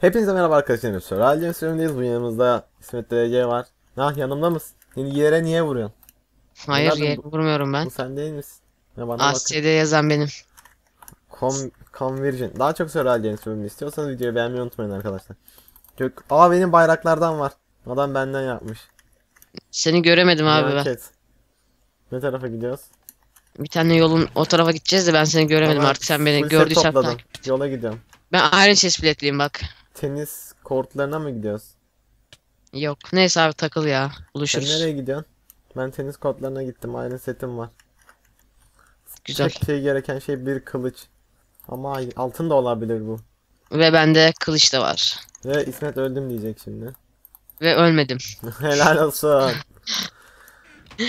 Hepinize merhaba arkadaşlar. Survival Games bölümündeyiz. Bu yanımızda İsmet DG var. Ah yanımda mısın? Seni yere niye vuruyorsun? Hayır yer bu- vurmuyorum ben. Bu sen değil misin? Ya bana bakın. Asya'da yazan benim. Com Conversion. Daha çok Survival Games bölümünü istiyorsanız videoyu beğenmeyi unutmayın arkadaşlar. Gök. Aa benim bayraklardan var. Adam benden yapmış. Seni göremedim abi Merak ben. et. Ne tarafa gidiyoruz? Bir tane yolun o tarafa gideceğiz de ben seni göremedim Tamam, artık sen beni gördüysen topladım. takip. Yola gidiyorum. Ben Iron Chest biletliyim bak. Tenis kortlarına mı gidiyoruz? Yok neyse abi takıl ya. Sen Buluşuruz. nereye gidiyorsun? Ben tenis kortlarına gittim. Aynı setim var. Güzel. Tek şey gereken şey bir kılıç. Ama altın da olabilir bu. Ve bende kılıç da var. Ve İsmet öldüm diyecek şimdi. Ve ölmedim. Helal olsun.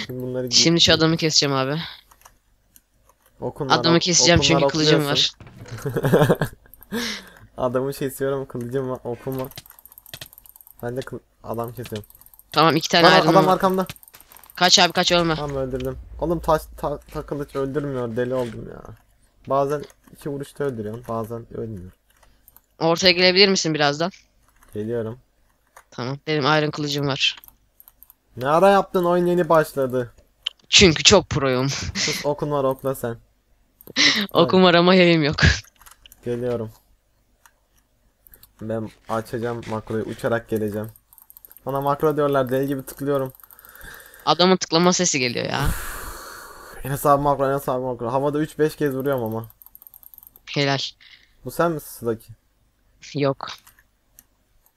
Şimdi bunları Şimdi şu adamı keseceğim abi. okunlar, Adamı keseceğim çünkü okunlar kılıcım var. Adamı kesiyorum kılıcım var okuma. Ben de kıl- adam kesiyorum. Tamam iki tane Aa, adam var. arkamda. Kaç abi kaç ölme. Tamam öldürdüm. Oğlum taş ta, ta kılıç öldürmüyor deli oldum ya. Bazen iki vuruşta öldürüyorsun bazen ölmüyor. Ortaya gelebilir misin birazdan? Geliyorum. Tamam. Benim Iron kılıcım var. Ne ara yaptın oyun yeni başladı. Çünkü çok proyum. Sus okun var okla sen. Okum var ama yayım yok. Geliyorum. Ben açacağım makroyu uçarak geleceğim. Bana makro diyorlar deli gibi tıklıyorum. Adamın tıklama sesi geliyor ya. Enes abi makro Enes abi makro. Havada 3-5 kez vuruyorum ama. Helal. Bu sen misin Sudaki? Yok.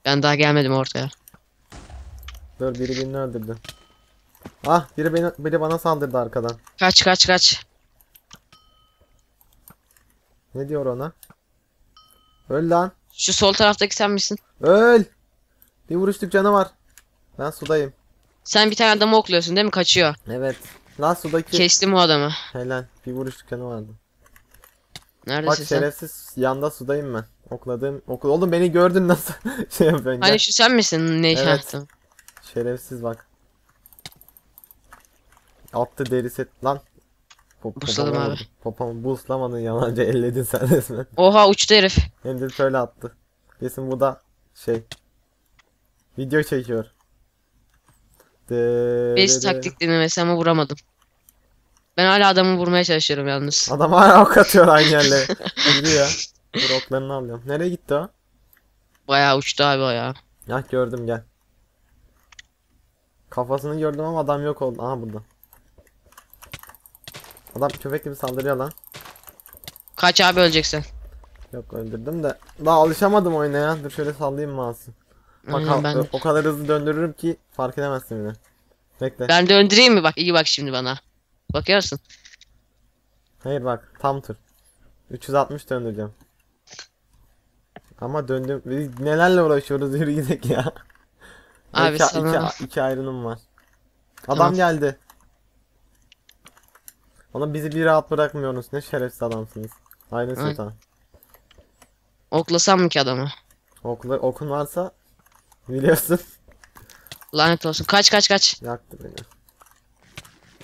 Ben daha gelmedim ortaya. Dur biri birini öldürdü. Ah biri beni biri bana saldırdı arkadan. Kaç kaç kaç. Ne diyor ona? Öl lan. Şu sol taraftaki sen misin? Öl. Bir vuruşluk canı var. Ben sudayım. Sen bir tane adamı okluyorsun değil mi? Kaçıyor. Evet. Lan sudaki. Kestim o adamı. Helal. Bir vuruşluk canı vardı. Bak Neredesin sen? şerefsiz yanda sudayım ben. Okladığım okul. Oğlum beni gördün nasıl şey yapıyorsun? Gel. Hani şu sen misin? Ne Evet. yaptın? Şerefsiz bak. Attı deri set lan. Pop, Busladım abi. Popamı buslamadın yalancı elledin sen resmen. Oha uçtu herif. Hem de şöyle attı. Kesin bu da şey. Video çekiyor. De, de. taktik denemesi ama vuramadım. Ben hala adamı vurmaya çalışıyorum yalnız. Adam hala ok atıyor aynı yerlere. Gidiyor. Dur oklarını alıyorum. Nereye gitti o? Bayağı uçtu abi o ya. Ya gördüm gel. Kafasını gördüm ama adam yok oldu. Aha burada. Adam köpek gibi saldırıyor lan. Kaç abi öleceksin. Yok öldürdüm de. Daha alışamadım oyuna ya. Dur şöyle sallayayım mouse'u. Bak ha- ben, o kadar hızlı döndürürüm ki fark edemezsin bile. Bekle. ben döndüreyim mi? Bak iyi bak şimdi bana. Bakıyorsun. Hayır bak tam tur. 360 döndüreceğim. Ama döndüm. Biz nelerle uğraşıyoruz yürü gidelim ya. Abi iki, sana- iki, iki ayrınım var. Adam Tamam. geldi. Oğlum bizi bir rahat bırakmıyorsunuz. Ne şerefsiz adamsınız. Aynı Ay. sultan. Oklasam mı ki adamı? Okla, okun varsa biliyorsun. Lanet olsun. Kaç kaç kaç. Yaktı beni.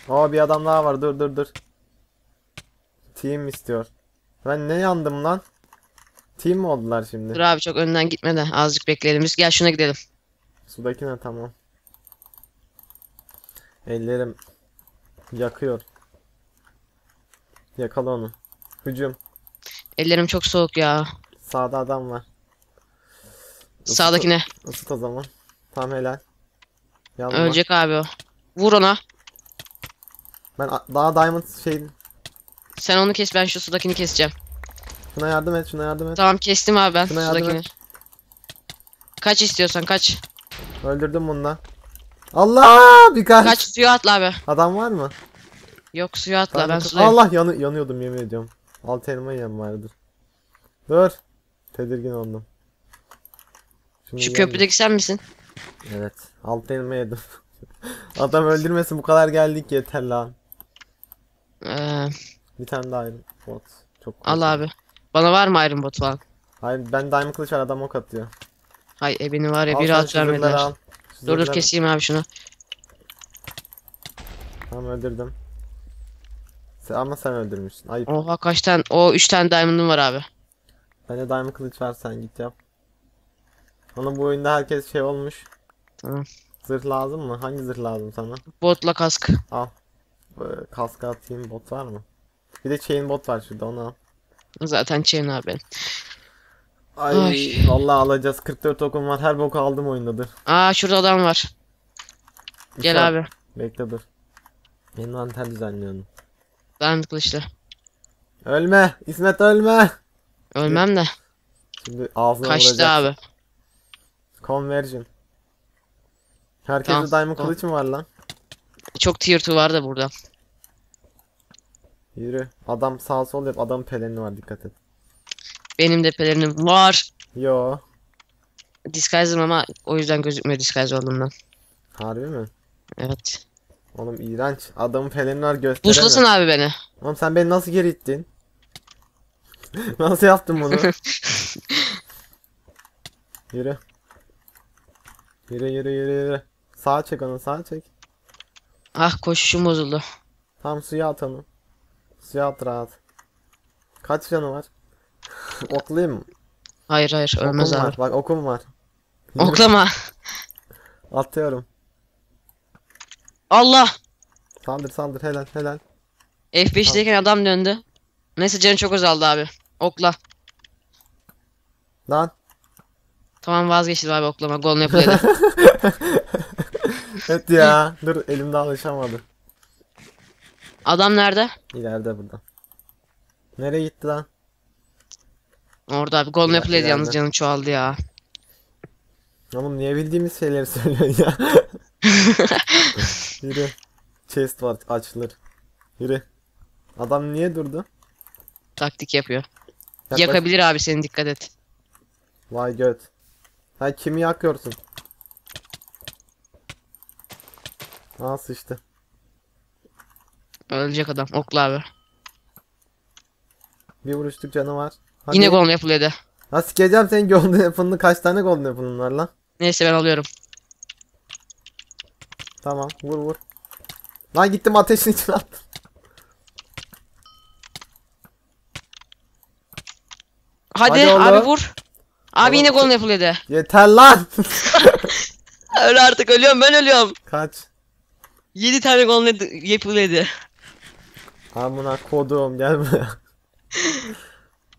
Aa bir adam daha var. Dur dur dur. Team istiyor. Ben ne yandım lan? Team mi oldular şimdi? Dur abi çok önden gitme de azıcık bekleyelim. Biz gel şuna gidelim. Sudaki ne tamam. Ellerim yakıyor. Yakala onu. Hücum. Ellerim çok soğuk ya. Sağda adam var. Isıt- Sağdakine. Isıt o zaman. Tam helal. Yanma. Ölecek abi o. Vur ona. Ben daha diamond şey Sen onu kes ben şu sudakini keseceğim. şuna yardım et şuna yardım et. Tamam kestim abi ben Şuna sudakini. Kaç istiyorsan kaç. Öldürdüm bunu da. Allah birkaç. Kaç suya atla abi. Adam var mı? Yok suya atla ben Diamond- sudayım. Allah yanı yanıyordum yemin ediyorum. Alt elma yem vardır. Dur. Tedirgin oldum. Şunu Şu köprüdeki sen misin? Evet. Alt elma yedim. Adam öldürmesin bu kadar geldik yeter lan. Ee, Bir tane daha ayrı bot. Çok al korkunç. abi. Bana var mı Iron Bot falan? Hayır ben diamond kılıç var adam ok atıyor. Hay ebeni var ya Al bir rahat vermediler. al. Dur dur keseyim abi şunu. Tamam öldürdüm. Sen, ama sen öldürmüşsün. Ayıp. Oha kaç tane? O 3 tane diamond'ım var abi. Bende diamond kılıç var sen git yap. Ona bu oyunda herkes şey olmuş. Tamam. Zırh lazım mı? Hangi zırh lazım sana? Botla kask. Al. Ee, Kask atayım bot var mı? Bir de chain bot var şurada onu al. Zaten chain abi. Ay, Ay. vallahi alacağız. 44 okum var. Her boku aldım oyunda dur. Aa şurada adam var. Gel İnşallah- abi. Bekle dur. Yeni anten düzenliyorum. Ben kılıçlı. Ölme! İsmet ölme! Ölmem de. Şimdi ağzına Kaçtı vuracak. abi. Conversion. Herkeste Tamam, diamond tamam. kılıç mı var lan? Çok tier 2 var da burada. Yürü. Adam sağ sol yap. Adam peleni var dikkat et. Benim de pelerinim var. Yo. Disguise'ım ama o yüzden gözükmüyor disguise olduğumdan. Harbi mi? Evet. Oğlum iğrenç. Adamın peleni var gösteremem. Buslasın abi beni. Oğlum sen beni nasıl geri ittin? nasıl yaptın bunu? yürü. Yürü yürü yürü yürü. Sağa çek onu sağa çek. Ah koşuşum bozuldu. Tam suya at onu. Suya at rahat. Kaç canı var? Oklayayım mı? Hayır hayır ölmez okum abi. var. Bak okum var. Oklama. Atıyorum. Allah. Saldır saldır helal helal. F5'teyken adam döndü. Neyse canı çok azaldı abi. Okla. Lan. Tamam vazgeçtim abi oklama. Golden Apple yedi. Evet ya. Dur elimde alışamadı. Adam nerede? İleride burada. Nereye gitti lan? Orada abi. İler- Apple yedi yalnız ileride. canı çoğaldı ya. Oğlum niye bildiğimiz şeyleri söylüyorsun ya? Yürü. Chest var açılır. Yürü. Adam niye durdu? Taktik yapıyor. Yaklaş. Yakabilir abi senin dikkat et. Vay göt. Ha kimi yakıyorsun? Aa sıçtı. Ölecek adam. Okla abi. Bir vuruşluk canı var. Hadi. Yine Golden Apple yedi. Ha sikeceğim senin golden apple'ını. Kaç tane golden apple'ın var lan? Neyse ben alıyorum. Tamam vur vur. Lan gittim ateşin içine attım. Hadi, Hadi oğlum. abi vur. Abi yine Oğlum. Golden Apple yedi. Yeter lan. Öl artık ölüyorum ben ölüyorum. Kaç. 7 tane Golden Apple yedi. Amına kodum gel buraya.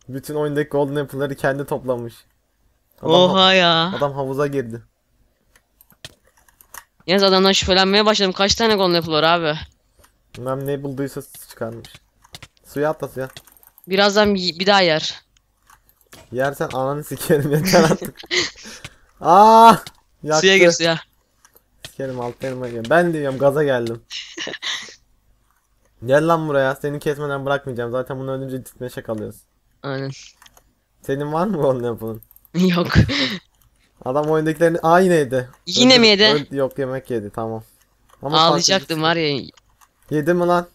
Bütün oyundaki golden apple'ları kendi toplamış. Adam, Oha ya. adam havuza girdi. Yalnız adamdan şüphelenmeye başladım. Kaç tane Golden Apple var abi? Bilmem ne bulduysa çıkarmış. Suya atla suya. Birazdan bir, bir daha yer. Yersen ananı sikerim yeter artık. Aa! Yaktı. Suya gir suya. Sikerim altlarıma gel. Ben diyorum gaza geldim. Gel lan buraya. Seni kesmeden bırakmayacağım. Zaten bunu ölünce ditmeşe kalıyoruz. Aynen. Senin var mı golden apple'ın? Yok. Adam oyundakilerini... Aa yine yedi. Yine mi yedi? öl- yok yemek yedi tamam. Ama Ağlayacaktım var ya. Yedi mi lan?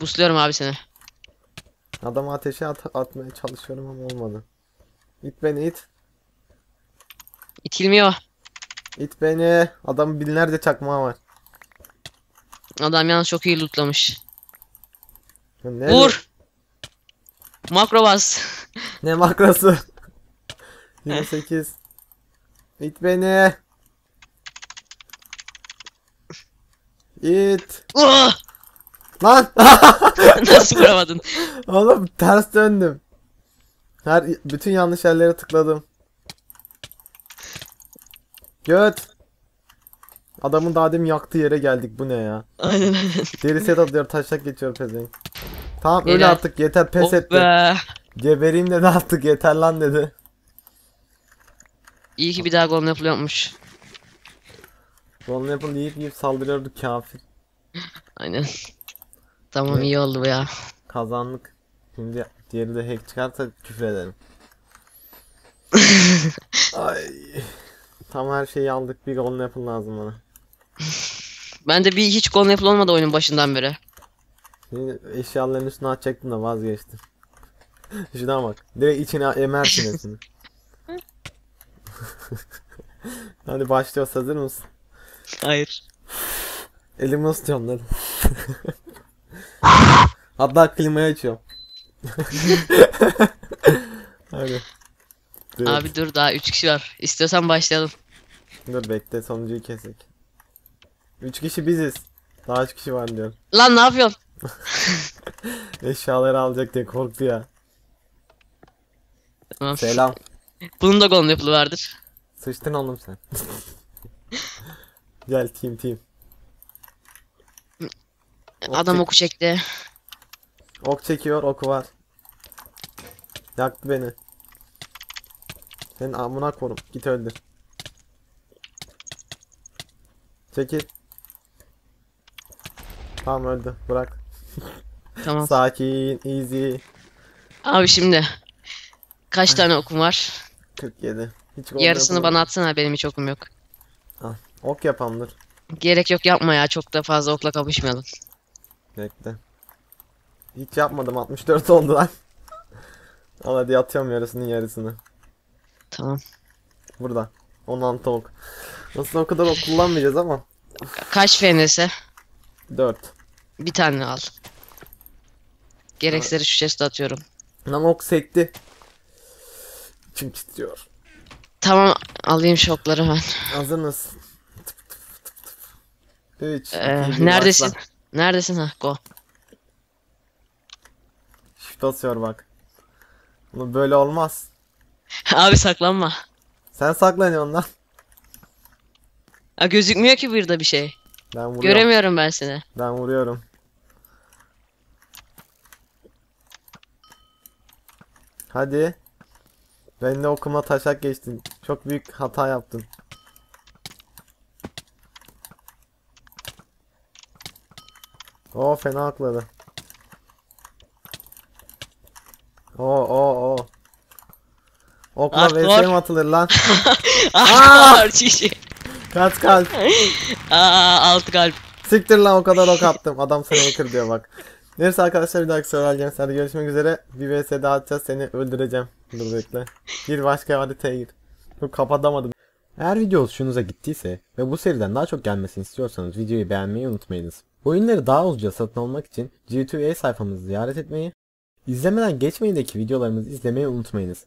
Busluyorum abi seni. Adamı ateşe at atmaya çalışıyorum ama olmadı. İt beni it. İtilmiyor. İt beni. Adamın binlerce çakmağı var. Adam yalnız çok iyi lootlamış. Ne, Vur. Makro bas. Ne makrosu? 28. İt beni. İt. Oh! Lan. Nasıl vuramadın? Oğlum ters döndüm. Her bütün yanlış yerlere tıkladım. Göt. Adamın daha demin yaktığı yere geldik. Bu ne ya? Aynen aynen. Deri set atıyor taşak geçiyor pezevenk. Tamam öyle Helal. artık yeter pes Oh etti. be. Gebereyim dedi artık yeter lan dedi. İyi ki bir daha golden apple yapmış. Golden Apple yiyip yiyip saldırıyordu kafir. Aynen. Tamam iyi oldu bu ya. Kazandık. Şimdi diğeri de hack çıkarsa küfür ederim. Ay. Tam her şeyi aldık. Bir Golden Apple lazım bana. Bende bir hiç golden apple olmadı oyunun başından beri. Şimdi eşyaların üstüne atacaktım da vazgeçtim. Şuna bak. Direkt içine emersin hepsini. Hadi başlıyoruz hazır mısın? Hayır. Elimi ısıtıyorum dedim. Hatta klimayı açıyorum. Hadi. Dur, Abi dur daha 3 kişi var. İstiyorsan başlayalım. dur bekle sonuncuyu kesek. 3 kişi biziz. Daha 3 kişi var diyor. Lan ne yapıyorsun? Eşyaları alacak diye korktu ya. Tamam. Selam. Bunun da golden apple'ı vardır. Sıçtın oğlum sen. Gel team team. Ok Adam çek- oku çekti. Ok çekiyor oku var. Yaktı beni. Senin amına korum. Git öldür. Çekil. Tamam öldü. Bırak. Tamam. Sakin. Easy. Abi şimdi. Kaç tane okum var? 47. Hiç Yarısını bana atsana benim hiç okum yok. Ok yapalım dur. Gerek yok yapma ya çok da fazla okla kapışmayalım. Bekle. Hiç yapmadım 64 oldu lan. Al hadi atıyorum yarısının yarısını. Tamam. Burada. 16 ok. Aslında o kadar ok kullanmayacağız ama. Ka- Kaç FNS? 4. Bir tane al. Gereksizleri şu chest'e atıyorum. Lan ok sekti. İçim titriyor. Tamam alayım şokları ben. Hazır mısın? 3. Ee, neredesin? Neredesin ha? Go. Shift basıyor bak. Bu böyle olmaz. Abi saklanma. Sen saklanıyorsun lan. Ha, gözükmüyor ki burada bir şey. Ben vuruyorum. Göremiyorum ben seni. Ben vuruyorum. Hadi. Ben de okuma taşak geçtin. Çok büyük hata yaptın. O fena akladı. O o o. Okla Artı vs mi atılır lan? Aa! kişi. Kaç kalp. Aa altı kalp. Siktir lan o kadar ok attım. Adam sana hacker diyor bak. Neyse arkadaşlar bir dahaki Survival Games'lerde görüşmek üzere. Bir vs daha atacağız seni öldüreceğim. Dur bekle. Gir başka haritaya gir. Dur kapatamadım. Eğer video hoşunuza gittiyse ve bu seriden daha çok gelmesini istiyorsanız videoyu beğenmeyi unutmayınız. Oyunları daha ucuza satın almak için G2A sayfamızı ziyaret etmeyi, izlemeden geçmeyindeki videolarımızı izlemeyi unutmayınız.